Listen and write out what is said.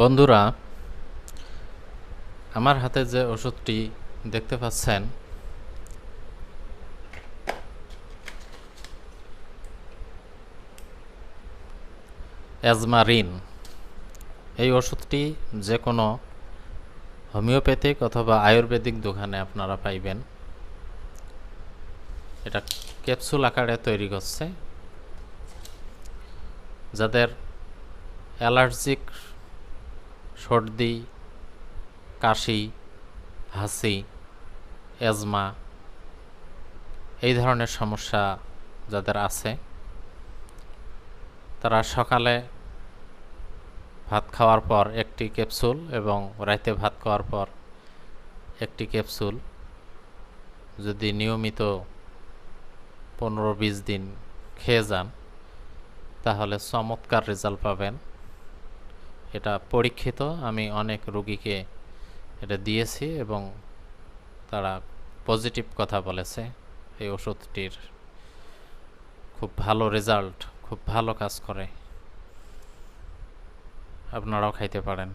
বন্ধুরা, আমার হাতে যে ওষুধটি দেখতে পাচ্ছেন অ্যাজমারিন এই ওষুধটি যে কোনো হোমিওপ্যাথিক অথবা আয়ুর্বেদিক দোকানে আপনারা পাইবেন। এটা ক্যাপসুল আকারে তৈরি করছে। যাদের অ্যালার্জিক সর্দি, কাশি হাসি অ্যাজমা এই ধরনের সমস্যা যাদের আছে, তারা সকালে ভাত খাওয়ার পর একটি ক্যাপসুল এবং রাতে ভাত খাওয়ার পর একটি ক্যাপসুল। যদি নিয়মিত পনেরো বিশ দিন খেয়ে যান, তাহলে চমৎকার রেজাল্ট পাবেন। এটা পরীক্ষিত। আমি অনেক রুগীকে এটা দিয়েছি এবং তারা পজিটিভ কথা বলেছে। এই ওষুধটির খুব ভালো রেজাল্ট, খুব ভালো কাজ করে। আপনারাও খাইতে পারেন।